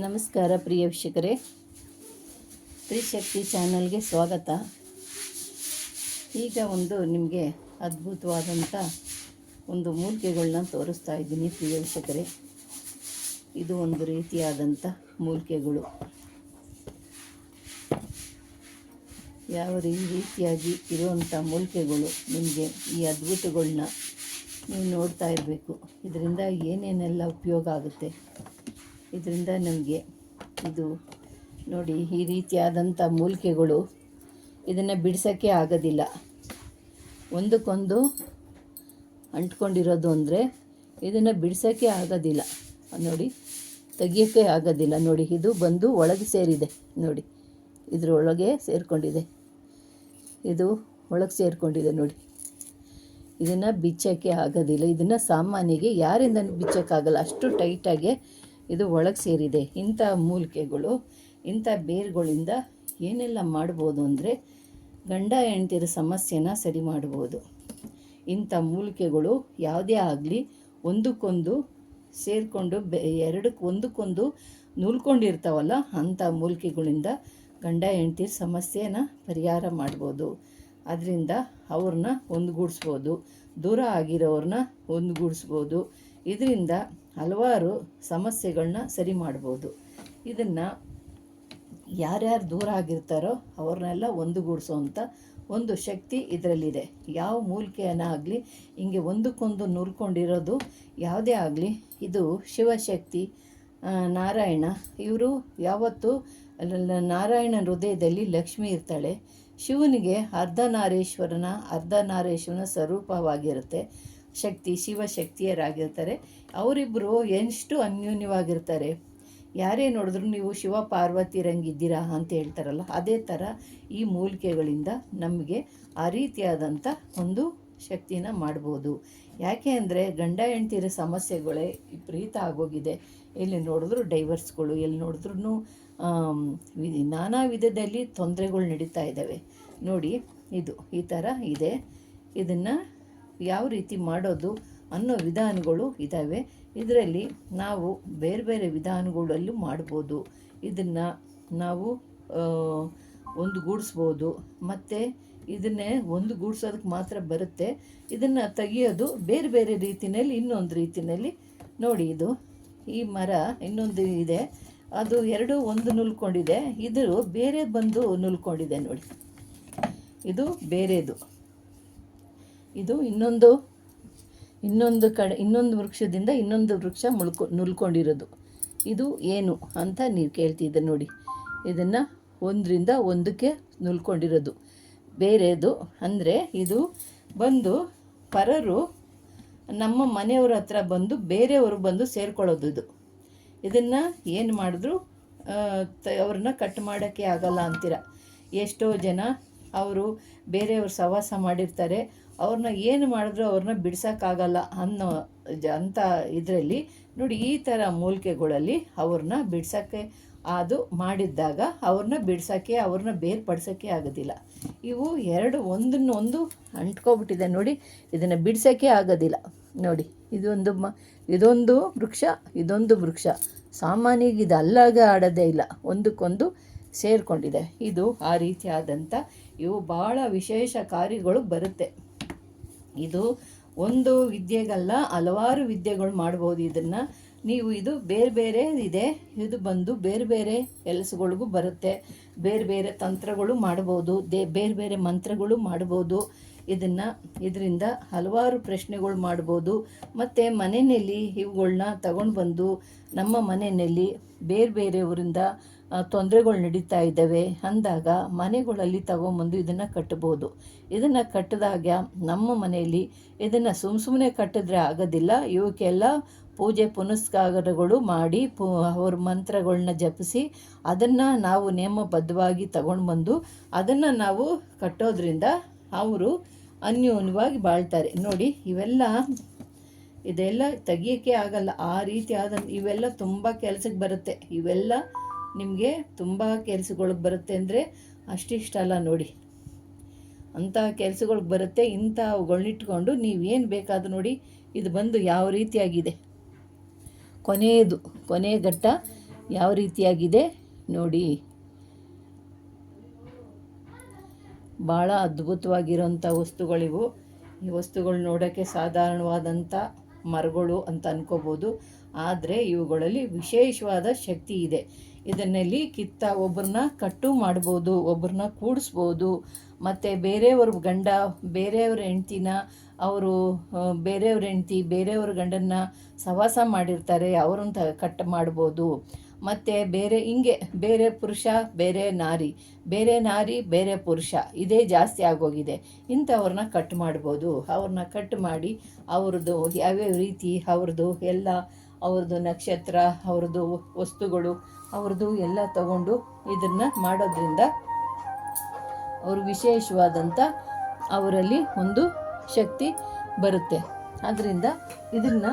ನಮಸ್ಕಾರ ಪ್ರಿಯ ವೀಕ್ಷಕರೇ. ತ್ರಿಶಕ್ತಿ ಚಾನಲ್ಗೆ ಸ್ವಾಗತ. ಈಗ ಒಂದು ನಿಮಗೆ ಅದ್ಭುತವಾದಂಥ ಒಂದು ಮೂಲಿಕೆಗಳನ್ನ ತೋರಿಸ್ತಾ ಇದ್ದೀನಿ ಪ್ರಿಯ ವೀಕ್ಷಕರೇ. ಇದು ಒಂದು ರೀತಿಯಾದಂಥ ಮೂಲಿಕೆಗಳು. ಯಾವ ರೀತಿಯಾಗಿ ಇರುವಂಥ ಮೂಲಿಕೆಗಳು ನಿಮಗೆ ಈ ಅದ್ಭುತಗಳನ್ನ ನೀವು ನೋಡ್ತಾ ಇರಬೇಕು. ಇದರಿಂದ ಏನೇನೆಲ್ಲ ಉಪಯೋಗ ಆಗುತ್ತೆ? ಇದರಿಂದ ನಮಗೆ ಇದು ನೋಡಿ ಈ ರೀತಿಯಾದಂಥ ಮೂಲಿಕೆಗಳು ಇದನ್ನು ಬಿಡಿಸೋಕ್ಕೆ ಆಗೋದಿಲ್ಲ. ಒಂದಕ್ಕೊಂದು ಅಂಟ್ಕೊಂಡಿರೋದು ಅಂದರೆ ಇದನ್ನು ಬಿಡಿಸೋಕ್ಕೆ ಆಗೋದಿಲ್ಲ. ನೋಡಿ ತೆಗಿಯೋಕ್ಕೆ ಆಗೋದಿಲ್ಲ. ನೋಡಿ, ಇದು ಬಂದು ಒಳಗೆ ಸೇರಿದೆ. ನೋಡಿ, ಇದರೊಳಗೆ ಸೇರಿಕೊಂಡಿದೆ. ಇದು ಒಳಗೆ ಸೇರಿಕೊಂಡಿದೆ ನೋಡಿ. ಇದನ್ನು ಬಿಚ್ಚೋಕ್ಕೆ ಆಗೋದಿಲ್ಲ. ಇದನ್ನು ಸಾಮಾನ್ಯಗೆ ಯಾರಿಂದ ಬಿಚ್ಚೋಕ್ಕಾಗಲ್ಲ. ಅಷ್ಟು ಟೈಟಾಗಿ ಇದು ಒಳಗೆ ಸೇರಿದೆ. ಇಂಥ ಮೂಲಿಕೆಗಳು, ಇಂಥ ಬೇರುಗಳಿಂದ ಏನೆಲ್ಲ ಮಾಡ್ಬೋದು ಅಂದರೆ ಗಂಡ ಹೆಂಡ್ತಿರ ಸಮಸ್ಯೆನ ಸರಿ ಮಾಡ್ಬೋದು. ಇಂಥ ಮೂಲಿಕೆಗಳು ಯಾವುದೇ ಆಗಲಿ ಒಂದಕ್ಕೊಂದು ಸೇರಿಕೊಂಡು ಬೆ ಎರಡಕ್ಕೆ ಒಂದಕ್ಕೊಂದು ನೂಲ್ಕೊಂಡಿರ್ತಾವಲ್ಲ ಅಂಥ ಮೂಲಿಕೆಗಳಿಂದ ಗಂಡ ಹೆಂಡ್ತಿರ ಸಮಸ್ಯೆನ ಪರಿಹಾರ ಮಾಡ್ಬೋದು. ಅದರಿಂದ ಅವ್ರನ್ನ ಒಂದುಗೂಡಿಸ್ಬೋದು. ದೂರ ಆಗಿರೋರನ್ನ ಒಂದುಗೂಡಿಸ್ಬೋದು. ಇದರಿಂದ ಹಲವಾರು ಸಮಸ್ಯೆಗಳನ್ನ ಸರಿ ಮಾಡ್ಬೋದು. ಇದನ್ನು ಯಾರ್ಯಾರು ದೂರ ಆಗಿರ್ತಾರೋ ಅವ್ರನ್ನೆಲ್ಲ ಒಂದುಗೂಡಿಸೋವಂಥ ಒಂದು ಶಕ್ತಿ ಇದರಲ್ಲಿದೆ. ಯಾವ ಮೂಲಿಕೆಯನ್ನ ಆಗಲಿ, ಹಿಂಗೆ ಒಂದಕ್ಕೊಂದು ನುರ್ಕೊಂಡಿರೋದು ಯಾವುದೇ ಆಗಲಿ, ಇದು ಶಿವಶಕ್ತಿ ನಾರಾಯಣ. ಇವರು ಯಾವತ್ತು ನಾರಾಯಣ ಹೃದಯದಲ್ಲಿ ಲಕ್ಷ್ಮಿ ಇರ್ತಾಳೆ. ಶಿವನಿಗೆ ಅರ್ಧನಾರೇಶ್ವರನ ಅರ್ಧನಾರೇಶ್ವರನ ಸ್ವರೂಪವಾಗಿರುತ್ತೆ. ಶಕ್ತಿ, ಶಿವಶಕ್ತಿಯರಾಗಿರ್ತಾರೆ. ಅವರಿಬ್ಬರು ಎಷ್ಟು ಅನ್ಯೂನ್ಯವಾಗಿರ್ತಾರೆ. ಯಾರೇ ನೋಡಿದ್ರು ನೀವು ಶಿವ ಪಾರ್ವತಿರಂಗಿದ್ದೀರಾ ಅಂತ ಹೇಳ್ತಾರಲ್ಲ, ಅದೇ ಥರ ಈ ಮೂಲಿಕೆಗಳಿಂದ ನಮಗೆ ಆ ರೀತಿಯಾದಂಥ ಒಂದು ಶಕ್ತಿನ ಮಾಡ್ಬೋದು. ಯಾಕೆ ಅಂದರೆ ಗಂಡ, ಹೆಂಡ್ತಿರ ಸಮಸ್ಯೆಗಳೇ ವಿಪರೀತ ಆಗೋಗಿದೆ. ಎಲ್ಲಿ ನೋಡಿದ್ರು ಡೈವರ್ಸ್ಗಳು, ಎಲ್ಲಿ ನೋಡಿದ್ರು ನಾನಾ ವಿಧದಲ್ಲಿ ತೊಂದರೆಗಳು ನಡೀತಾ ಇದ್ದಾವೆ. ನೋಡಿ, ಇದು ಈ ಥರ ಇದೆ. ಇದನ್ನು ಯಾವ ರೀತಿ ಮಾಡೋದು ಅನ್ನೋ ವಿಧಾನಗಳು ಇದ್ದಾವೆ ಇದರಲ್ಲಿ ನಾವು ಬೇರೆ ಬೇರೆ ವಿಧಾನಗಳಲ್ಲೂ ಮಾಡ್ಬೋದು. ಇದನ್ನು ನಾವು ಒಂದು ಗೂಡಿಸ್ಬೋದು ಮತ್ತು ಇದನ್ನೇ ಒಂದು ಗೂಡಿಸೋದಕ್ಕೆ ಮಾತ್ರ ಬರುತ್ತೆ. ಇದನ್ನು ತೆಗಿಯೋದು ಬೇರೆ ಬೇರೆ ರೀತಿಯಲ್ಲಿ ಇನ್ನೊಂದು ರೀತಿಯಲ್ಲಿ ನೋಡಿ ಇದು, ಈ ಮರ ಇನ್ನೊಂದು ಇದೆ. ಅದು ಎರಡು ಒಂದು ನುಲ್ಕೊಂಡಿದೆ. ಇದು ಬೇರೆ ಬಂದು ನುಲ್ಕೊಂಡಿದೆ ನೋಡಿ. ಇದು ಬೇರೆದು. ಇದು ಇನ್ನೊಂದು ಇನ್ನೊಂದು ಕಡೆ, ಇನ್ನೊಂದು ವೃಕ್ಷದಿಂದ ಇನ್ನೊಂದು ವೃಕ್ಷ ಮುಳ್ಕೊ, ನುಲ್ಕೊಂಡಿರೋದು. ಇದು ಏನು ಅಂತ ನೀವು ಕೇಳ್ತಿದ್ದೆ ನೋಡಿ. ಇದನ್ನು ಒಂದರಿಂದ ಒಂದಕ್ಕೆ ನುಲ್ಕೊಂಡಿರೋದು. ಬೇರೆದು ಅಂದರೆ ಇದು ಬಂದು ಪರರು ನಮ್ಮ ಮನೆಯವ್ರ ಹತ್ರ ಬಂದು, ಬೇರೆಯವರು ಬಂದು ಸೇರ್ಕೊಳ್ಳೋದು ಇದು. ಇದನ್ನು ಏನು ಮಾಡಿದ್ರು? ಅವ್ರನ್ನ ಕಟ್ ಮಾಡೋಕ್ಕೆ ಆಗಲ್ಲ ಅಂತೀರ. ಎಷ್ಟೋ ಜನ ಅವರು ಬೇರೆಯವರು ಸವಾಸ ಮಾಡಿರ್ತಾರೆ. ಅವ್ರನ್ನ ಏನು ಮಾಡಿದ್ರು ಅವ್ರನ್ನ ಬಿಡ್ಸೋಕ್ಕಾಗಲ್ಲ ಅನ್ನೋ ಜ ಅಂಥ ಇದರಲ್ಲಿ ನೋಡಿ ಈ ಥರ ಮೂಲಿಕೆಗಳಲ್ಲಿ ಅವ್ರನ್ನ ಬಿಡ್ಸೋಕ್ಕೆ, ಅದು ಮಾಡಿದ್ದಾಗ ಅವ್ರನ್ನ ಬಿಡ್ಸೋಕ್ಕೆ, ಅವ್ರನ್ನ ಬೇರ್ಪಡಿಸೋಕ್ಕೆ ಆಗೋದಿಲ್ಲ. ಇವು ಎರಡು ಒಂದನ್ನೊಂದು ಅಂಟ್ಕೊಬಿಟ್ಟಿದೆ ನೋಡಿ, ಇದನ್ನು ಬಿಡ್ಸೋಕ್ಕೆ ಆಗೋದಿಲ್ಲ. ನೋಡಿ, ಇದೊಂದು ಮ, ಇದೊಂದು ವೃಕ್ಷ ಇದೊಂದು ವೃಕ್ಷ. ಸಾಮಾನ್ಯವಾಗಿ ಇದು ಅಲ್ಲಾಗ ಆಡೋದೇ ಇಲ್ಲ, ಒಂದಕ್ಕೊಂದು ಸೇರಿಕೊಂಡಿದೆ. ಇದು ಆ ರೀತಿಯಾದಂಥ ಇವು ಭಾಳ ವಿಶೇಷ ಕಾರ್ಯಗಳು ಬರುತ್ತೆ. ಇದು ಒಂದು ವಿದ್ಯೆಗಲ್ಲ, ಹಲವಾರು ವಿದ್ಯೆಗಳು ಮಾಡ್ಬೋದು ಇದನ್ನು. ನೀವು ಇದು ಬೇರೆ ಬೇರೆ ಇದೆ, ಇದು ಬಂದು ಬೇರೆ ಬೇರೆ ಕೆಲಸಗಳಿಗೂ ಬರುತ್ತೆ. ಬೇರೆ ಬೇರೆ ತಂತ್ರಗಳು ಮಾಡ್ಬೋದು, ದೇ ಬೇರೆ ಬೇರೆ ಮಂತ್ರಗಳು ಮಾಡ್ಬೋದು. ಇದನ್ನು, ಇದರಿಂದ ಹಲವಾರು ಪ್ರಶ್ನೆಗಳು ಮಾಡ್ಬೋದು. ಮತ್ತು ಮನೆಯಲ್ಲಿ ಇವುಗಳನ್ನ ತಗೊಂಡು ಬಂದು ನಮ್ಮ ಮನೆಯಲ್ಲಿ ಬೇರೆ ಬೇರೆಯವರಿಂದ ತೊಂದರೆಗಳು ನಡೀತಾ ಇದ್ದಾವೆ. ಅಂದಾಗ ಮನೆಗಳಲ್ಲಿ ತಗೊಂಬಂದು ಇದನ್ನು ಕಟ್ಬೋದು ಇದನ್ನು ಕಟ್ಟಿದಾಗ ನಮ್ಮ ಮನೆಯಲ್ಲಿ ಇದನ್ನು ಸುಮ್ಮ ಸುಮ್ಮನೆ ಕಟ್ಟಿದ್ರೆ ಆಗೋದಿಲ್ಲ. ಇವಕ್ಕೆಲ್ಲ ಪೂಜೆ ಪುನಸ್ಕಾರಗಳು ಮಾಡಿ ಪು, ಅವ್ರ ಮಂತ್ರಗಳನ್ನ ಜಪಿಸಿ ಅದನ್ನು ನಾವು ನಿಯಮಬದ್ಧವಾಗಿ ತಗೊಂಡು ಬಂದು ಅದನ್ನು ನಾವು ಕಟ್ಟೋದ್ರಿಂದ ಅವರು ಅನ್ಯೋನ್ಯವಾಗಿ ಬಾಳ್ತಾರೆ. ನೋಡಿ, ಇವೆಲ್ಲ ಇದೆಲ್ಲ ತೆಗಿಯೋಕ್ಕೆ ಆಗಲ್ಲ. ಆ ರೀತಿ ಆದ ಇವೆಲ್ಲ ತುಂಬ ಕೆಲಸಕ್ಕೆ ಬರುತ್ತೆ. ಇವೆಲ್ಲ ನಿಮಗೆ ತುಂಬ ಕೆಲಸಗಳಿಗೆ ಬರುತ್ತೆ ಅಂದರೆ ಅಷ್ಟಿಷ್ಟಲ್ಲ ನೋಡಿ. ಅಂಥ ಕೆಲಸಗಳಿಗೆ ಬರುತ್ತೆ. ಇಂಥವುಗಳನ್ನಿಟ್ಕೊಂಡು ನೀವೇನು ಬೇಕಾದ್ರೂ ನೋಡಿ ಇದು ಬಂದು ಯಾವ ರೀತಿಯಾಗಿದೆ. ಕೊನೆಯದು ಕೊನೆಯ ಘಟ್ಟ ಯಾವ ರೀತಿಯಾಗಿದೆ ನೋಡಿ. ಭಾಳ ಅದ್ಭುತವಾಗಿರೋಂಥ ವಸ್ತುಗಳಿವು. ಈ ವಸ್ತುಗಳು ನೋಡೋಕ್ಕೆ ಸಾಧಾರಣವಾದಂಥ ಮರಗಳು ಅಂತ ಅನ್ಕೋಬೋದು. ಆದರೆ ಇವುಗಳಲ್ಲಿ ವಿಶೇಷವಾದ ಶಕ್ತಿ ಇದೆ. ಇದನ್ನಲ್ಲಿ ಕಿತ್ತ ಒಬ್ಬರನ್ನ ಕಟ್ಟು ಮಾಡ್ಬೋದು ಒಬ್ಬರನ್ನ ಕೂಡಿಸ್ಬೋದು, ಮತ್ತು ಬೇರೆಯವ್ರ ಗಂಡ, ಬೇರೆಯವ್ರ ಹೆಂಡ್ತಿನ ಅವರು ಬೇರೆಯವ್ರ ಹೆಂಡ್ತಿ, ಬೇರೆಯವ್ರ ಗಂಡನ್ನ ಸವಾಸ ಮಾಡಿರ್ತಾರೆ, ಅವ್ರನ್ನ ತ, ಕಟ್ ಮಾಡ್ಬೋದು. ಮತ್ತು ಬೇರೆ ಹಿಂಗೆ, ಬೇರೆ ಪುರುಷ, ಬೇರೆ ನಾರಿ ಬೇರೆ ನಾರಿ, ಬೇರೆ ಪುರುಷ, ಇದೇ ಜಾಸ್ತಿ ಆಗೋಗಿದೆ. ಇಂಥವ್ರನ್ನ ಕಟ್ ಮಾಡ್ಬೋದು. ಅವ್ರನ್ನ ಕಟ್ ಮಾಡಿ ಅವ್ರದ್ದು ಯಾವ್ಯಾವ ರೀತಿ, ಅವ್ರದ್ದು ಎಲ್ಲ, ಅವ್ರದ್ದು ನಕ್ಷತ್ರ, ಅವ್ರದ್ದು ವಸ್ತುಗಳು, ಅವ್ರದ್ದು ಎಲ್ಲ ತಗೊಂಡು ಇದನ್ನು ಮಾಡೋದ್ರಿಂದ ಅವರು ವಿಶೇಷವಾದಂಥ ಅವರಲ್ಲಿ ಒಂದು ಶಕ್ತಿ ಬರುತ್ತೆ. ಆದ್ದರಿಂದ ಇದನ್ನು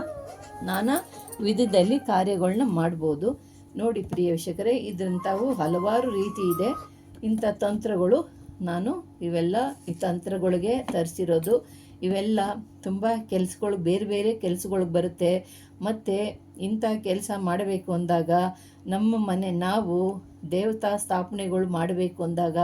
ನಾನಾ ವಿಧದಲ್ಲಿ ಕಾರ್ಯಗಳನ್ನ ಮಾಡ್ಬೋದು. ನೋಡಿ ಪ್ರಿಯ ವೀಕ್ಷಕರೇ, ಇದರಂಥವು ಹಲವಾರು ರೀತಿ ಇದೆ. ಇಂಥ ತಂತ್ರಗಳು ನಾನು ಇವೆಲ್ಲ ಈ ತಂತ್ರಗಳಿಗೆ ತರಿಸಿರೋದು. ಇವೆಲ್ಲ ತುಂಬ ಕೆಲಸಗಳು, ಬೇರೆ ಬೇರೆ ಕೆಲಸಗಳು ಬರುತ್ತೆ. ಮತ್ತು ಇಂಥ ಕೆಲಸ ಮಾಡಬೇಕು ಅಂದಾಗ ನಮ್ಮ ಮನೆ ನಾವು ದೇವತಾ ಸ್ಥಾಪನೆಗಳು ಮಾಡಬೇಕು ಅಂದಾಗ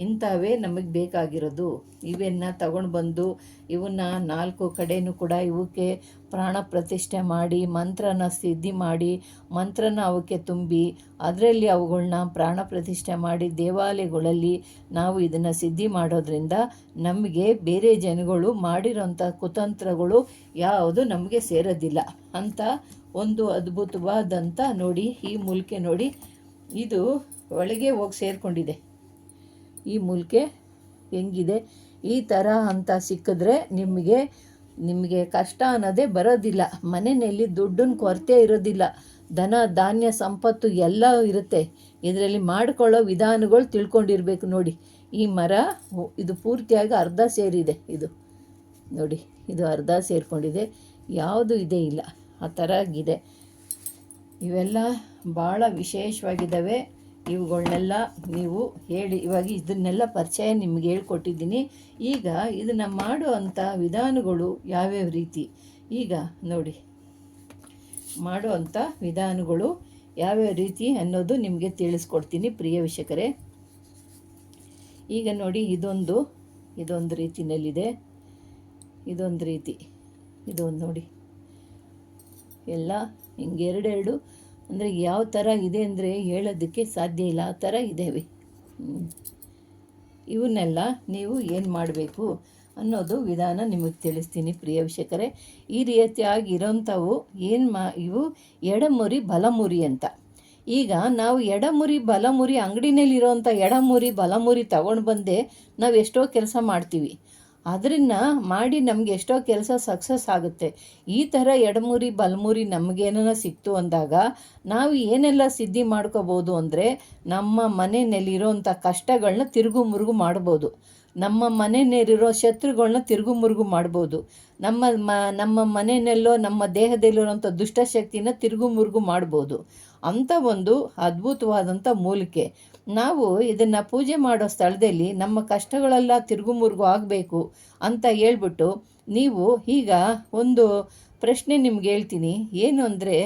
ಇಂಥವೇ ನಮಗೆ ಬೇಕಾಗಿರೋದು. ಇವೆನ್ನ ತಗೊಂಡು ಬಂದು ಇವನ್ನ ನಾಲ್ಕು ಕಡೆಯೂ ಕೂಡ ಇವಕ್ಕೆ ಪ್ರಾಣ ಪ್ರತಿಷ್ಠೆ ಮಾಡಿ, ಮಂತ್ರನ ಸಿದ್ಧಿ ಮಾಡಿ, ಮಂತ್ರನ ಅವಕ್ಕೆ ತುಂಬಿ, ಅದರಲ್ಲಿ ಅವುಗಳನ್ನ ಪ್ರಾಣ ಪ್ರತಿಷ್ಠೆ ಮಾಡಿ ದೇವಾಲಯಗಳಲ್ಲಿ ನಾವು ಇದನ್ನು ಸಿದ್ಧಿ ಮಾಡೋದ್ರಿಂದ ನಮಗೆ ಬೇರೆ ಜನಗಳು ಮಾಡಿರೋಂಥ ಕುತಂತ್ರಗಳು ಯಾವುದು ನಮಗೆ ಸೇರೋದಿಲ್ಲ. ಅಂತ ಒಂದು ಅದ್ಭುತವಾದಂಥ ನೋಡಿ, ಈ ಮೂಲಿಕೆ ನೋಡಿ, ಇದು ಒಳಗೆ ಹೋಗಿ ಸೇರಿಕೊಂಡಿದೆ. ಈ ಮೂಲಿಕೆ ಹೆಂಗಿದೆ? ಈ ಥರ ಅಂತ ಸಿಕ್ಕಿದ್ರೆ ನಿಮಗೆ ನಿಮಗೆ ಕಷ್ಟ ಅನ್ನೋದೇ ಬರೋದಿಲ್ಲ. ಮನೆಯಲ್ಲಿ ದುಡ್ಡಿನ ಕೊರತೆ ಇರೋದಿಲ್ಲ. ಧನ, ಧಾನ್ಯ, ಸಂಪತ್ತು ಎಲ್ಲ ಇರುತ್ತೆ. ಇದರಲ್ಲಿ ಮಾಡಿಕೊಳ್ಳೋ ವಿಧಾನಗಳು ತಿಳ್ಕೊಂಡಿರ್ಬೇಕು ನೋಡಿ. ಈ ಮರ ಇದು ಪೂರ್ತಿಯಾಗಿ ಅರ್ಧ ಸೇರಿದೆ ಇದು. ನೋಡಿ, ಇದು ಅರ್ಧ ಸೇರಿಕೊಂಡಿದೆ. ಯಾವುದು ಇದೇ ಇಲ್ಲ. ಆ ಥರ ಆಗಿದೆ. ಇವೆಲ್ಲ ಭಾಳ ವಿಶೇಷವಾಗಿದ್ದಾವೆ. ಇವುಗಳನ್ನೆಲ್ಲ ನೀವು ಹೇಳಿ, ಇವಾಗ ಇದನ್ನೆಲ್ಲ ಪರಿಚಯ ನಿಮ್ಗೆ ಹೇಳ್ಕೊಟ್ಟಿದ್ದೀನಿ. ಈಗ ಇದನ್ನು ಮಾಡುವಂಥ ವಿಧಾನಗಳು ಯಾವ್ಯಾವ ರೀತಿ? ಈಗ ನೋಡಿ ಮಾಡುವಂಥ ವಿಧಾನಗಳು ಯಾವ್ಯಾವ ರೀತಿ ಅನ್ನೋದು ನಿಮಗೆ ತಿಳಿಸ್ಕೊಡ್ತೀನಿ ಪ್ರಿಯ ವೀಕ್ಷಕರೇ. ಈಗ ನೋಡಿ, ಇದೊಂದು ಇದೊಂದು ರೀತಿನಲ್ಲಿದೆ. ಇದೊಂದು ರೀತಿ. ಇದೊಂದು ನೋಡಿ. ಎಲ್ಲ ಹಿಂಗೆ ಎರಡೆರಡು ಅಂದರೆ ಯಾವ ಥರ ಇದೆ ಅಂದರೆ ಹೇಳೋದಕ್ಕೆ ಸಾಧ್ಯ ಇಲ್ಲ. ಆ ಥರ ಇದ್ದೇವೆ. ಇವನ್ನೆಲ್ಲ ನೀವು ಏನು ಮಾಡಬೇಕು ಅನ್ನೋದು ವಿಧಾನ ನಿಮಗೆ ತಿಳಿಸ್ತೀನಿ ಪ್ರಿಯ ವೀಕ್ಷಕರೇ. ಈ ರೀತಿಯಾಗಿ ಇರೋಂಥವು ಏನು ಮಾ ಇವು ಎಡಮುರಿ ಬಲಮುರಿ ಅಂತ. ಈಗ ನಾವು ಎಡಮುರಿ ಬಲಮುರಿ ಅಂಗಡಿನಲ್ಲಿರೋಂಥ ಎಡಮುರಿ ಬಲಮುರಿ ತಗೊಂಡು ಬಂದೆ ನಾವು ಎಷ್ಟೋ ಕೆಲಸ ಮಾಡ್ತೀವಿ. ಅದರಿಂದ ಮಾಡಿ ನಮಗೆ ಎಷ್ಟೋ ಕೆಲಸ ಸಕ್ಸಸ್ ಆಗುತ್ತೆ. ಈ ಥರ ಎಡಮುರಿ, ಬಲಮುರಿ ನಮಗೇನ ಸಿಕ್ತು ಅಂದಾಗ ನಾವು ಏನೆಲ್ಲ ಸಿದ್ಧಿ ಮಾಡ್ಕೋಬೋದು ಅಂದರೆ ನಮ್ಮ ಮನೆಯಲ್ಲಿರೋಂಥ ಕಷ್ಟಗಳನ್ನ ತಿರುಗು ಮುರುಗು ಮಾಡ್ಬೋದು. ನಮ್ಮ ಮನೆಯಲ್ಲಿರೋ ಶತ್ರುಗಳನ್ನ ತಿರುಗು ಮುರುಗು ಮಾಡ್ಬೋದು. ನಮ್ಮ ಮ, ನಮ್ಮ ಮನೆಯಲ್ಲೋ, ನಮ್ಮ ದೇಹದಲ್ಲಿರೋಂಥ ದುಷ್ಟಶಕ್ತಿನ ತಿರುಗು ಮುರುಗು ಮಾಡ್ಬೋದು. ಅಂಥ ಒಂದು ಅದ್ಭುತವಾದಂಥ ಮೂಲಿಕೆ. ನಾವು ಇದನ್ನು ಪೂಜೆ ಮಾಡೋ ಸ್ಥಳದಲ್ಲಿ ನಮ್ಮ ಕಷ್ಟಗಳೆಲ್ಲ ತಿರುಗು ಮುರುಗು ಆಗಬೇಕು ಅಂತ ಹೇಳ್ಬಿಟ್ಟು ನೀವು ಈಗ ಒಂದು ಪ್ರಶ್ನೆ ನಿಮ್ಗೆ ಹೇಳ್ತೀನಿ. ಏನು ಅಂದರೆ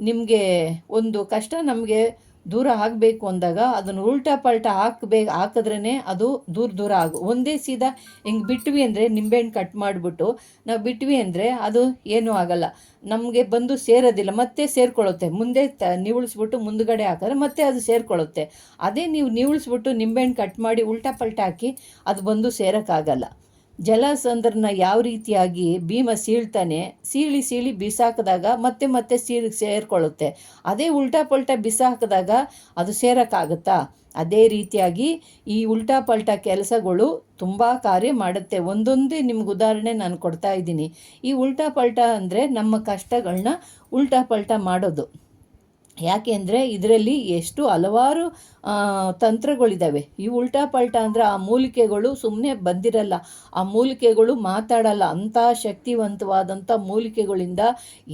ನಿಮಗೆ ಒಂದು ಕಷ್ಟ ನಮಗೆ ದೂರ ಆಗಬೇಕು ಅಂದಾಗ ಅದನ್ನು ಉಲ್ಟಾ ಪಲ್ಟಾ ಹಾಕ್ಬೇಕು ಹಾಕಿದ್ರೇ ಅದು ದೂರ ದೂರ ಆಗು. ಒಂದೇ ಸೀದಾ ಹಿಂಗೆ ಬಿಟ್ವಿ ಅಂದರೆ ನಿಂಬೆಹಣ್ಣು ಕಟ್ ಮಾಡಿಬಿಟ್ಟು ನಾವು ಬಿಟ್ವಿ ಅಂದರೆ ಅದು ಏನೂ ಆಗಲ್ಲ. ನಮಗೆ ಬಂದು ಸೇರೋದಿಲ್ಲ. ಮತ್ತೆ ಸೇರ್ಕೊಳ್ಳುತ್ತೆ ಮುಂದೆ ತ, ನಿವುಳಿಸ್ಬಿಟ್ಟು ಮುಂದುಗಡೆ ಹಾಕಿದ್ರೆ ಮತ್ತೆ ಅದು ಸೇರ್ಕೊಳ್ಳುತ್ತೆ ಅದೇ ನೀವು ನಿವುಳಿಸ್ಬಿಟ್ಟು ನಿಂಬೆಹಣ್ಣು ಕಟ್ ಮಾಡಿ ಉಲ್ಟಾ ಪಲ್ಟಾ ಹಾಕಿ ಅದು ಬಂದು ಸೇರೋಕ್ಕಾಗಲ್ಲ. ಜಲಸಂದ್ರನ ಯಾವ ರೀತಿಯಾಗಿ ಭೀಮ ಸೀಳ್ತಾನೆ, ಸೀಳಿ ಸೀಳಿ ಬಿಸಾಕಿದಾಗ ಮತ್ತೆ ಮತ್ತೆ ಸೀಳಿ ಸೇರ್ಕೊಳ್ಳುತ್ತೆ. ಅದೇ ಉಲ್ಟಾ ಪಲ್ಟಾ ಬಿಸಾಕಿದಾಗ ಅದು ಸೇರೋಕ್ಕಾಗುತ್ತಾ? ಅದೇ ರೀತಿಯಾಗಿ ಈ ಉಲ್ಟಾ ಪಲ್ಟಾ ಕೆಲಸಗಳು ತುಂಬ ಕಾರ್ಯ ಮಾಡುತ್ತೆ. ಒಂದೊಂದೇ ನಿಮ್ಗೆ ಉದಾಹರಣೆ ನಾನು ಕೊಡ್ತಾ ಇದ್ದೀನಿ. ಈ ಉಲ್ಟಾ ಪಲ್ಟಾ ಅಂದರೆ ನಮ್ಮ ಕಷ್ಟಗಳನ್ನ ಉಲ್ಟಾ ಪಲ್ಟಾ ಮಾಡೋದು. ಯಾಕೆ ಅಂದರೆ ಇದರಲ್ಲಿ ಎಷ್ಟು ಹಲವಾರು ತಂತ್ರಗಳಿದ್ದಾವೆ ಈ ಉಲ್ಟಾ ಪಲ್ಟಾ ಅಂದರೆ ಆ ಮೂಲಿಕೆಗಳು ಸುಮ್ಮನೆ ಬಂದಿರಲ್ಲ. ಆ ಮೂಲಿಕೆಗಳು ಮಾತಾಡಲ್ಲ. ಅಂಥ ಶಕ್ತಿವಂತವಾದಂಥ ಮೂಲಿಕೆಗಳಿಂದ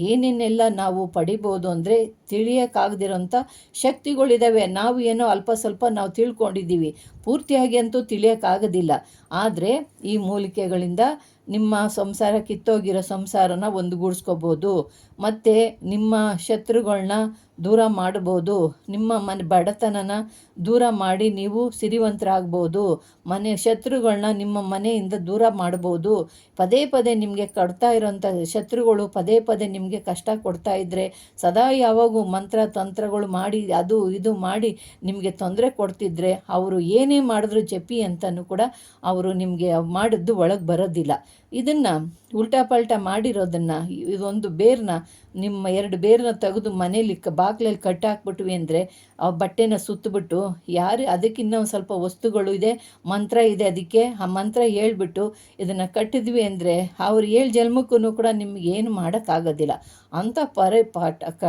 ಏನೇನೆಲ್ಲ ನಾವು ಪಡಿಬೋದು ಅಂದರೆ ತಿಳಿಯೋಕ್ಕಾಗದಿರೋಂಥ ಶಕ್ತಿಗಳಿದ್ದಾವೆ ನಾವು ಏನೋ ಅಲ್ಪ ಸ್ವಲ್ಪ ನಾವು ತಿಳ್ಕೊಂಡಿದ್ದೀವಿ. ಪೂರ್ತಿಯಾಗಿ ಅಂತೂ ತಿಳಿಯೋಕ್ಕಾಗೋದಿಲ್ಲ. ಆದರೆ ಈ ಮೂಲಿಕೆಗಳಿಂದ ನಿಮ್ಮ ಸಂಸಾರ ಕಿತ್ತೋಗಿರೋ ಸಂಸಾರನ ಒಂದುಗೂಡಿಸ್ಕೋಬೋದು. ಮತ್ತು ನಿಮ್ಮ ಶತ್ರುಗಳನ್ನ ದೂರ ಮಾಡ್ಬೋದು. ನಿಮ್ಮ ಮನೆ ಬಡತನನ ದೂರ ಮಾಡಿ ನೀವು ಸಿರಿವಂತರಾಗ್ಬೋದು. ಮನೆ ಶತ್ರುಗಳನ್ನ ನಿಮ್ಮ ಮನೆಯಿಂದ ದೂರ ಮಾಡ್ಬೋದು. ಪದೇ ಪದೇ ನಿಮಗೆ ಕಡ್ತಾ ಇರೋಂಥ ಶತ್ರುಗಳು ಪದೇ ಪದೇ ನಿಮಗೆ ಕಷ್ಟ ಕೊಡ್ತಾ ಇದ್ದರೆ ಸದಾ ಯಾವಾಗೂ ಮಂತ್ರ ತಂತ್ರಗಳು ಮಾಡಿ ಅದು ಇದು ಮಾಡಿ ನಿಮಗೆ ತೊಂದರೆ ಕೊಡ್ತಿದ್ರೆ ಅವರು ಏನೇ ಮಾಡಿದ್ರು ಜಪಿ ಅಂತಲೂ ಕೂಡ ಅವರು ನಿಮಗೆ ಮಾಡಿದ್ದು ಒಳಗೆ ಬರೋದಿಲ್ಲ. ಇದನ್ನು ಉಲ್ಟಾ ಪಲ್ಟಾ ಮಾಡಿರೋದನ್ನು ಇದೊಂದು ಬೇರ್ನ ನಿಮ್ಮ ಎರಡು ಬೇರನ್ನ ತೆಗೆದು ಮನೇಲಿ ಕ ಬಾಗಿಲಲ್ಲಿ ಕಟ್ಟಾಕ್ಬಿಟ್ವಿ ಅಂದರೆ ಆ ಬಟ್ಟೆನ ಸುತ್ತಬಿಟ್ಟು ಯಾರು ಅದಕ್ಕಿನ್ನ ಒಂದು ಸ್ವಲ್ಪ ವಸ್ತುಗಳು ಇದೆ, ಮಂತ್ರ ಇದೆ ಅದಕ್ಕೆ, ಆ ಮಂತ್ರ ಹೇಳ್ಬಿಟ್ಟು ಇದನ್ನು ಕಟ್ಟಿದ್ವಿ ಅಂದರೆ ಅವ್ರು ಏಳು ಜನ್ಮಕ್ಕೂ ಕೂಡ ನಿಮ್ಗೆ ಏನು ಮಾಡೋಕ್ಕಾಗೋದಿಲ್ಲ. ಅಂಥ ಪರ ಪಾಠ, ಕ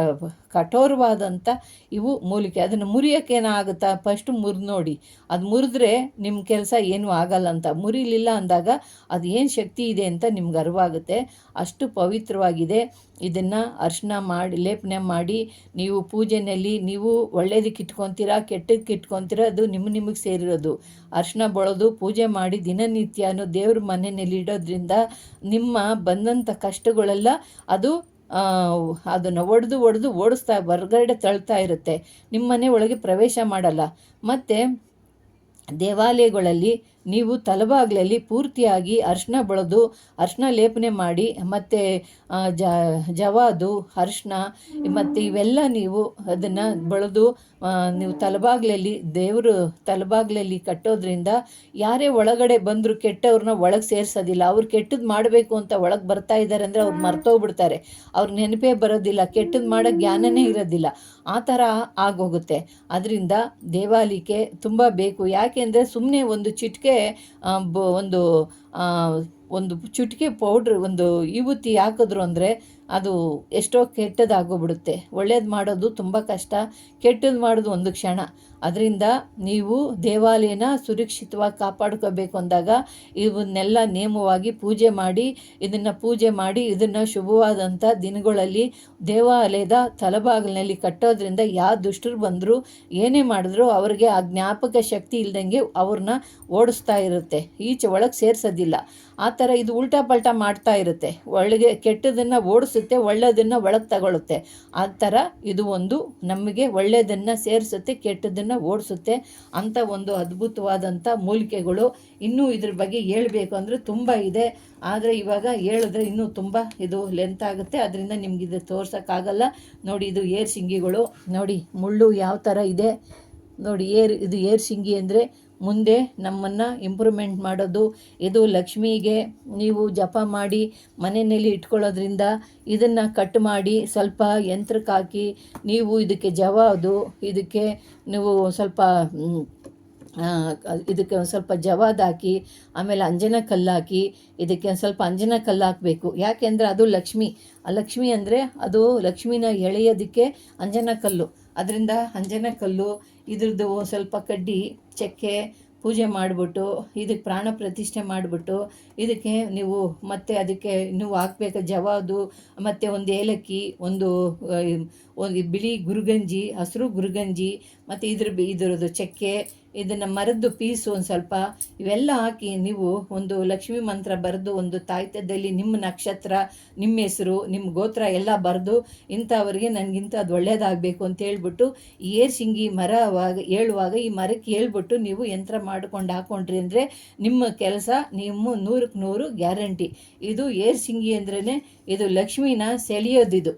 ಕಠೋರವಾದಂಥ ಇವು ಮೂಲಿಕೆ. ಅದನ್ನು ಮುರಿಯೋಕ್ಕೇನಾಗುತ್ತಾ ಫಸ್ಟು ಮುರಿದು ನೋಡಿ. ಅದು ಮುರಿದ್ರೆ ನಿಮ್ಮ ಕೆಲಸ ಏನೂ ಆಗಲ್ಲ ಅಂತ. ಮುರಿಲಿಲ್ಲ ಅಂದಾಗ ಅದು ಏನು ಶಕ್ತಿ ಇದೆ ಅಂತ ನಿಮ್ಗೆ ಅರಿವಾಗುತ್ತೆ. ಅಷ್ಟು ಪವಿತ್ರವಾಗಿದೆ. ಇದನ್ನು ಅರ್ಶನ ಮಾಡಿ, ಲೇಪನೆ ಮಾಡಿ, ನೀವು ಪೂಜೆಯಲ್ಲಿ ನೀವು ಒಳ್ಳೇದಕ್ಕೆ ಇಟ್ಕೊತೀರಾ ಕೆಟ್ಟದಕ್ಕೆ ಇಟ್ಕೊತೀರಾ, ಅದು ನಿಮ್ಮ ನಿಮಗೆ ಸೇರಿರೋದು. ಅರ್ಶನ ಬಳೋದು ಪೂಜೆ ಮಾಡಿ ದಿನನಿತ್ಯನೂ ದೇವ್ರ ಮನೆಯಲ್ಲಿ ಇಡೋದ್ರಿಂದ ನಿಮ್ಮ ಬಂದಂಥ ಕಷ್ಟಗಳೆಲ್ಲ ಅದು ಅದನ್ನು ಒಡೆದು ಒಡೆದು ಓಡಿಸ್ತಾ, ಹೊರಗಡೆ ತಳ್ತಾ ಇರುತ್ತೆ. ನಿಮ್ಮ ಮನೆ ಒಳಗೆ ಪ್ರವೇಶ ಮಾಡಲ್ಲ. ಮತ್ತು ದೇವಾಲಯಗಳಲ್ಲಿ ನೀವು ತಲಬಾಗ್ಲಲ್ಲಿ ಪೂರ್ತಿಯಾಗಿ ಅರ್ಶಿನ ಬಳದು ಅರ್ಶಿನ ಲೇಪನೆ ಮಾಡಿ, ಮತ್ತು ಜವಾದು, ಅರ್ಶಿನ, ಮತ್ತು ಇವೆಲ್ಲ ನೀವು ಅದನ್ನು ಬಳದು ನೀವು ತಲಬಾಗ್ಲಲ್ಲಿ ದೇವರು ತಲಬಾಗ್ಲಲ್ಲಿ ಕಟ್ಟೋದ್ರಿಂದ ಯಾರೇ ಒಳಗಡೆ ಬಂದರೂ ಕೆಟ್ಟವ್ರನ್ನ ಒಳಗೆ ಸೇರಿಸೋದಿಲ್ಲ. ಅವ್ರು ಕೆಟ್ಟದ್ದು ಮಾಡಬೇಕು ಅಂತ ಒಳಗೆ ಬರ್ತಾ ಇದ್ದಾರೆ ಅಂದರೆ ಅವ್ರು ಮರ್ತೋಗ್ಬಿಡ್ತಾರೆ. ಅವ್ರ ನೆನಪೇ ಬರೋದಿಲ್ಲ. ಕೆಟ್ಟದ್ದು ಮಾಡೋ ಜ್ಞಾನನೇ ಇರೋದಿಲ್ಲ. ಆ ಥರ ಆಗೋಗುತ್ತೆ. ಅದರಿಂದ ದೇವಾಲಿಕೆ ತುಂಬ ಬೇಕು. ಯಾಕೆಂದರೆ ಸುಮ್ಮನೆ ಒಂದು ಚಿಟಿಕೆ ಒಂದು ಒಂದು ಚುಟಿಕೆ ಪೌಡ್ರ್ ಒಂದು ವಿಭೂತಿ ಹಾಕಿದ್ರು ಅಂದರೆ ಅದು ಎಷ್ಟೋ ಕೆಟ್ಟದಾಗೋಗ್ಬಿಡುತ್ತೆ ಒಳ್ಳೇದು ಮಾಡೋದು ತುಂಬ ಕಷ್ಟ ಕೆಟ್ಟದ್ದು ಮಾಡೋದು ಒಂದು ಕ್ಷಣ. ಅದರಿಂದ ನೀವು ದೇವಾಲಯನ ಸುರಕ್ಷಿತವಾಗಿ ಕಾಪಾಡ್ಕೋಬೇಕು ಅಂದಾಗ ಇವನ್ನೆಲ್ಲ ನೇಮವಾಗಿ ಪೂಜೆ ಮಾಡಿ, ಇದನ್ನು ಪೂಜೆ ಮಾಡಿ, ಇದನ್ನು ಶುಭವಾದಂಥ ದಿನಗಳಲ್ಲಿ ದೇವಾಲಯದ ತಲಬಾಗಿಲಿನಲ್ಲಿ ಕಟ್ಟೋದ್ರಿಂದ ಯಾವ ದುಷ್ಟರು ಬಂದರೂ, ಏನೇ ಮಾಡಿದ್ರು ಅವರಿಗೆ ಆ ಜ್ಞಾಪಕ ಶಕ್ತಿ ಇಲ್ದಂಗೆ ಅವ್ರನ್ನ ಓಡಿಸ್ತಾ ಇರುತ್ತೆ. ಈಚೆ ಒಳಗೆ ಸೇರಿಸೋದಿಲ್ಲ. ಆ ಥರ ಇದು ಉಲ್ಟಾ ಪಲ್ಟಾ ಮಾಡ್ತಾ ಇರುತ್ತೆ. ಒಳಗೆ ಕೆಟ್ಟದನ್ನು ಓಡಿಸುತ್ತೆ ಒಳ್ಳೆಯದನ್ನು ಒಳಗೆ ತಗೊಳ್ಳುತ್ತೆ ಆ ಥರ ಇದು ಒಂದು ನಮಗೆ ಒಳ್ಳೆಯದನ್ನು ಸೇರಿಸುತ್ತೆ, ಕೆಟ್ಟದನ್ನು ಓಡಿಸುತ್ತೆ ಅಂಥ ಒಂದು ಅದ್ಭುತವಾದಂಥ ಮೂಲಿಕೆಗಳು ಇನ್ನೂ ಇದ್ರ ಬಗ್ಗೆ ಹೇಳಬೇಕು ಅಂದರೆ ತುಂಬ ಇದೆ. ಆದರೆ ಇವಾಗ ಹೇಳಿದ್ರೆ ಇನ್ನೂ ತುಂಬ ಇದು ಲೆಂತ್ ಆಗುತ್ತೆ. ಅದರಿಂದ ನಿಮ್ಗೆ ಇದು ತೋರ್ಸೋಕ್ಕಾಗಲ್ಲ. ನೋಡಿ ಇದು ಏರ್ ಶಿಂಗಿಗಳು ನೋಡಿ ಮುಳ್ಳು ಯಾವ ಥರ ಇದೆ. ನೋಡಿ ಏರ್, ಇದು ಏರ್ ಶಿಂಗಿ ಅಂದರೆ ಮುಂದೆ ನಮ್ಮನ್ನು ಇಂಪ್ರೂವ್ಮೆಂಟ್ ಮಾಡೋದು. ಇದು ಲಕ್ಷ್ಮಿಗೆ ನೀವು ಜಪ ಮಾಡಿ, ಮನೆಯಲ್ಲಿ ಇಟ್ಕೊಳ್ಳೋದ್ರಿಂದ ಇದನ್ನು ಕಟ್ ಮಾಡಿ ಸ್ವಲ್ಪ ಯಂತ್ರಕ್ಕೆ ಹಾಕಿ ನೀವು ಇದಕ್ಕೆ ಜವಾದು ಇದಕ್ಕೆ ನೀವು ಸ್ವಲ್ಪ ಇದಕ್ಕೆ ಒಂದು ಸ್ವಲ್ಪ ಜವಾದಾಕಿ ಹಾಕಿ, ಆಮೇಲೆ ಅಂಜನ ಕಲ್ಲು ಹಾಕಿ, ಇದಕ್ಕೆ ಒಂದು ಸ್ವಲ್ಪ ಅಂಜನ ಕಲ್ಲು ಹಾಕಬೇಕು. ಯಾಕೆಂದರೆ ಅದು ಲಕ್ಷ್ಮಿ. ಆ ಲಕ್ಷ್ಮಿ ಅಂದರೆ ಅದು ಲಕ್ಷ್ಮಿನ ಎಳೆಯೋದಕ್ಕೆ ಅಂಜನ ಕಲ್ಲು. ಅದರಿಂದ ಅಂಜನ ಕಲ್ಲು, ಇದ್ರದ್ದು ಸ್ವಲ್ಪ ಕಡ್ಡಿ, ಚಕ್ಕೆ ಪೂಜೆ ಮಾಡಿಬಿಟ್ಟು, ಇದಕ್ಕೆ ಪ್ರಾಣ ಪ್ರತಿಷ್ಠೆ ಮಾಡಿಬಿಟ್ಟು, ಇದಕ್ಕೆ ನೀವು ಮತ್ತೆ ಅದಕ್ಕೆ ನೀವು ಹಾಕ್ಬೇಕು ಜವಾದು ಮತ್ತು ಒಂದು ಏಲಕ್ಕಿ, ಒಂದು ಒಂದು ಬಿಳಿ ಗುರುಗಂಜಿ, ಹಸಿರು ಗುರುಗಂಜಿ, ಮತ್ತು ಇದ್ರ ಇದ್ರದ್ದು ಚಕ್ಕೆ ಇದನ್ನು ಮರದ್ದು ಪೀಸು ಒಂದು ಸ್ವಲ್ಪ, ಇವೆಲ್ಲ ಹಾಕಿ ನೀವು ಒಂದು ಲಕ್ಷ್ಮಿ ಮಂತ್ರ ಬರೆದು ಒಂದು ತಾಯ್ತದಲ್ಲಿ ನಿಮ್ಮ ನಕ್ಷತ್ರ, ನಿಮ್ಮ ಹೆಸರು, ನಿಮ್ಮ ಗೋತ್ರ ಎಲ್ಲ ಬರೆದು ಇಂಥವ್ರಿಗೆ ನನಗಿಂತ ಅದು ಒಳ್ಳೇದಾಗಬೇಕು ಅಂತ ಹೇಳ್ಬಿಟ್ಟು ಏರ್ಸಿಂಗಿ ಮರ ಹೇಳುವಾಗ ಈ ಮರಕ್ಕೆ ಹೇಳ್ಬಿಟ್ಟು ನೀವು ಯಂತ್ರ ಮಾಡಿಕೊಂಡು ಹಾಕೊಂಡ್ರಿ ಅಂದರೆ ನಿಮ್ಮ ಕೆಲಸ ನಿಮ್ಮ ನೂರಕ್ಕೆ ನೂರು ಗ್ಯಾರಂಟಿ. ಇದು ಏರ್ಸಿಂಗಿ ಅಂದ್ರೇ ಇದು ಲಕ್ಷ್ಮಿನ ಸೆಳೆಯೋದಿದು.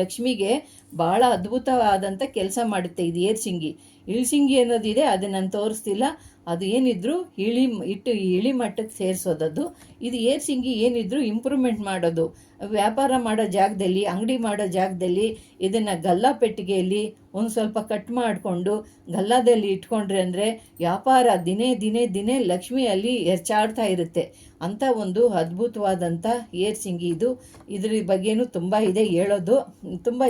ಲಕ್ಷ್ಮಿಗೆ ಭಾಳ ಅದ್ಭುತವಾದಂಥ ಕೆಲಸ ಮಾಡುತ್ತೆ ಇದು ಏರ್ಸಿಂಗಿ ಇಳ್ಸಿಂಗಿ ಅನ್ನೋದಿದೆ ಅದು ನಾನು ತೋರಿಸ್ತಿಲ್ಲ. ಅದು ಏನಿದ್ರು ಇಳಿ ಇಟ್ಟು ಇಳಿ ಮಟ್ಟಕ್ಕೆ ಸೇರಿಸೋದದು ಇದು ಏರ್ಸಿಂಗಿ ಏನಿದ್ರು ಇಂಪ್ರೂವ್ಮೆಂಟ್ ಮಾಡೋದು. ವ್ಯಾಪಾರ ಮಾಡೋ ಜಾಗದಲ್ಲಿ, ಅಂಗಡಿ ಮಾಡೋ ಜಾಗದಲ್ಲಿ ಇದನ್ನು ಗಲ್ಲ ಪೆಟ್ಟಿಗೆಯಲ್ಲಿ ಒಂದು ಸ್ವಲ್ಪ ಕಟ್ ಮಾಡಿಕೊಂಡು, ಗಲ್ಲದಲ್ಲಿ ಇಟ್ಕೊಂಡ್ರೆ ಅಂದರೆ ವ್ಯಾಪಾರ ದಿನೇ ದಿನೇ ದಿನೇ ಲಕ್ಷ್ಮಿಯಲ್ಲಿ ಹೆಚ್ಚಾಡ್ತಾ ಇರುತ್ತೆ. ಅಂಥ ಒಂದು ಅದ್ಭುತವಾದಂಥ ಏರ್ಸಿಂಗಿ ಇದು. ಇದ್ರ ಬಗ್ಗೆನೂ ತುಂಬ ಇದೆ ಹೇಳೋದು. ತುಂಬ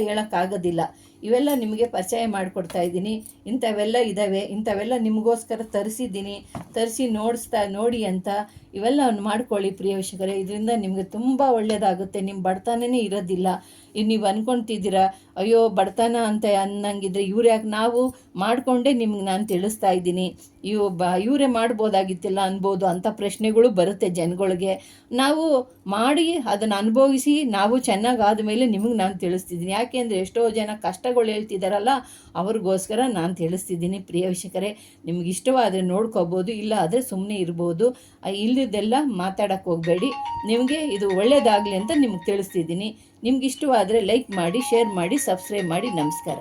ಹೇಳೋಕ್ಕಾಗೋದಿಲ್ಲ ಇವೆಲ್ಲ ನಿಮಗೆ ಪರಿಚಯ ಮಾಡಿಕೊಡ್ತಾ ಇದ್ದೀನಿ. ಇಂಥವೆಲ್ಲ ಇದ್ದಾವೆ. ಇಂಥವೆಲ್ಲ ನಿಮಗೋಸ್ಕರ ತರಿಸಿದ್ದೀನಿ. ತರಿಸಿ ನೋಡಿಸ್ತಾ, ನೋಡಿ ಅಂತ ಇವೆಲ್ಲ ಮಾಡ್ಕೊಳ್ಳಿ ಪ್ರಿಯ ವೀಕ್ಷಕರೇ. ಇದರಿಂದ ನಿಮಗೆ ತುಂಬ ಒಳ್ಳೆಯದಾಗುತ್ತೆ. ನಿಮ್ಮ ಬಡತನನೇ ಇರೋದಿಲ್ಲ. ಇನ್ನು ನೀವು ಅಂದ್ಕೊಳ್ತಿದ್ದೀರಾ ಅಯ್ಯೋ, ಬಡತನ ಅಂತ ಅನ್ನಂಗಿದ್ರೆ ಇವ್ರು ಯಾಕೆ ನಾವು ಮಾಡಿಕೊಂಡೇ ನಿಮ್ಗೆ ನಾನು ತಿಳಿಸ್ತಾ ಇದ್ದೀನಿ. ಇವು ಬ, ಇವರೇ ಮಾಡ್ಬೋದಾಗಿತ್ತಿಲ್ಲ ಅನ್ಬೋದು ಅಂಥ ಪ್ರಶ್ನೆಗಳು ಬರುತ್ತೆ ಜನಗಳಿಗೆ. ನಾವು ಮಾಡಿ ಅದನ್ನು ಅನುಭವಿಸಿ ನಾವು ಚೆನ್ನಾಗಿ ಮೇಲೆ ನಿಮಗೆ ನಾನು ತಿಳಿಸ್ತಿದ್ದೀನಿ. ಯಾಕೆಂದರೆ ಎಷ್ಟೋ ಜನ ಕಷ್ಟಗಳು ಹೇಳ್ತಿದ್ದಾರಲ್ಲ ಅವ್ರಿಗೋಸ್ಕರ ನಾನು ತಿಳಿಸ್ತಿದ್ದೀನಿ ಪ್ರಿಯ ವೀಕ್ಷಕರೇ. ನಿಮ್ಗೆ ಇಷ್ಟವಾದರೆ ನೋಡ್ಕೋಬೋದು ಇಲ್ಲ ಆದರೆ ಸುಮ್ಮನೆ ಇರ್ಬೋದು. ಆ ಇಲ್ಲದೆಲ್ಲ ಮಾತಾಡಕ್ಕೆ ಹೋಗಬೇಡಿ. ನಿಮಗೆ ಇದು ಒಳ್ಳೆಯದಾಗಲಿ ಅಂತ ನಿಮ್ಗೆ ತಿಳಿಸ್ತಿದ್ದೀನಿ. ನಿಮ್ಗೆ ಇಷ್ಟವಾದರೆ ಲೈಕ್ ಮಾಡಿ ಶೇರ್ ಮಾಡಿ ಸಬ್ಸ್ಕ್ರೈಬ್ ಮಾಡಿ. ನಮಸ್ಕಾರ.